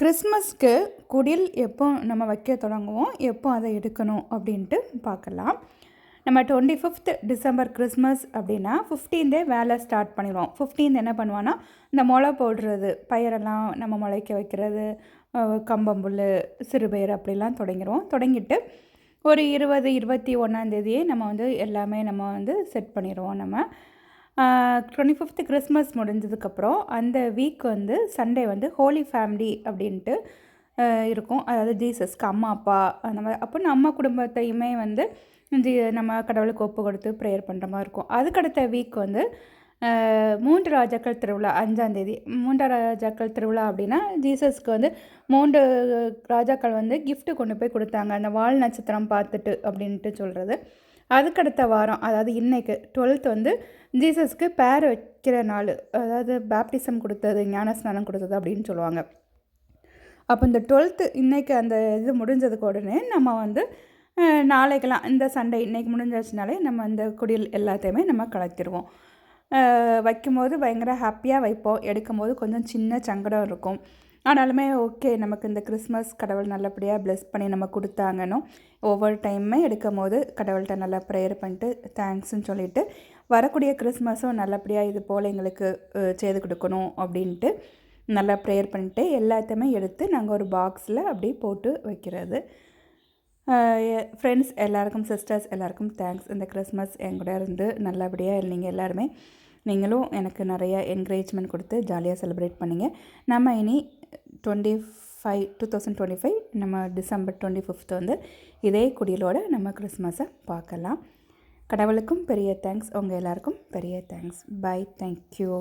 கிறிஸ்மஸ்க்கு குடில் எப்போ நம்ம வைக்க தொடங்குவோம் எப்போ அதை எடுக்கணும் அப்படின்ட்டு பார்க்கலாம். நம்ம டுவெண்ட்டி ஃபிஃப்த் டிசம்பர் கிறிஸ்மஸ் அப்படின்னா ஃபிஃப்டீன்தே வேலை ஸ்டார்ட் பண்ணிடுவோம். ஃபிஃப்டீன்த் என்ன பண்ணுவான்னா இந்த முளை போடுறது பயிரெல்லாம் நம்ம முளைக்க வைக்கிறது கம்பம்புல் சிறுபயிர் அப்படிலாம் தொடங்கிடுவோம். தொடங்கிட்டு ஒரு இருபது இருபத்தி ஒன்றாந்தேதியே நம்ம வந்து எல்லாமே நம்ம வந்து செட் பண்ணிடுவோம் நம்ம. டுவெண்ட்டி ஃபிஃப்த்து கிறிஸ்மஸ் முடிஞ்சதுக்கப்புறம் அந்த வீக் வந்து சண்டே வந்து ஹோலி ஃபேமிலி அப்படின்ட்டு இருக்கும். அதாவது ஜீசஸ்க்கு அம்மா அப்பா அந்த மாதிரி. அப்போ நம்ம குடும்பத்தையுமே வந்து ஜீ நம்ம கடவுளுக்கு ஒப்பு கொடுத்து ப்ரேயர் பண்ணுற மாதிரி இருக்கும். அதுக்கடுத்த வீக் வந்து மூன்று ராஜாக்கள் திருவிழா அஞ்சாந்தேதி மூன்று ராஜாக்கள் திருவிழா அப்படின்னா ஜீசஸ்க்கு வந்து மூன்று ராஜாக்கள் வந்து கிஃப்ட்டு கொண்டு போய் கொடுத்தாங்க. அந்த வால் நட்சத்திரம் பார்த்துட்டு அப்படின்ட்டு சொல்கிறது அதுக்கடுத்த வாரம் அதாவது இன்றைக்கு டுவெல்த் வந்து ஜீசஸ்க்கு பேர் வைக்கிற நாள் அதாவது பேப்டிசம் கொடுத்தது ஞானஸ்நானம் கொடுத்தது அப்படின்னு சொல்லுவாங்க. அப்போ இந்த டுவெல்த்து இன்றைக்கு அந்த இது முடிஞ்சதுக்கு உடனே நம்ம வந்து நாளைக்கெல்லாம் இந்த சண்டே இன்னைக்கு முடிஞ்சாச்சுனாலே நம்ம இந்த குடில் எல்லாத்தையுமே நம்ம கலத்திடுவோம் வைக்கும்போது பயங்கர ஹாப்பியாக வைப்போம். எடுக்கும்போது கொஞ்சம் சின்ன சங்கடம் இருக்கும். ஆனாலுமே ஓகே நமக்கு இந்த கிறிஸ்மஸ் கடவுள் நல்லபடியாக ப்ளெஸ் பண்ணி நம்ம கொடுத்தாங்கன்னு ஒவ்வொரு டைமுமே எடுக்கும் போது கடவுள்கிட்ட நல்லா ப்ரேயர் பண்ணிட்டு தேங்க்ஸ்ன்னு சொல்லிட்டு வரக்கூடிய கிறிஸ்மஸும் நல்லபடியாக இது போல் எங்களுக்கு செய்து கொடுக்கணும் அப்படின்ட்டு நல்லா ப்ரேயர் பண்ணிட்டு எல்லாத்தையுமே எடுத்து நாங்கள் ஒரு பாக்ஸில் அப்படியே போட்டு வைக்கிறது. ஃப்ரெண்ட்ஸ் எல்லாருக்கும் சிஸ்டர்ஸ் எல்லாருக்கும் தேங்க்ஸ் இந்த கிறிஸ்மஸ் என் கூட இருந்து நல்லபடியாக இருந்தீங்க எல்லாருமே நீங்களும் எனக்கு நிறைய என்கரேஜ்மெண்ட் கொடுத்து ஜாலியாக செலிப்ரேட் பண்ணுங்கள் நம்ம இனி twenty five two thousand twenty five நம்ம டிசம்பர் டுவெண்ட்டி ஃபிஃப்த் வந்து இதே குடியலோடு நம்ம கிறிஸ்மஸை பார்க்கலாம். கடவுளுக்கும் பெரிய தேங்க்ஸ் உங்கள் எல்லாருக்கும் பெரிய தேங்க்ஸ் பை தேங்க்யூ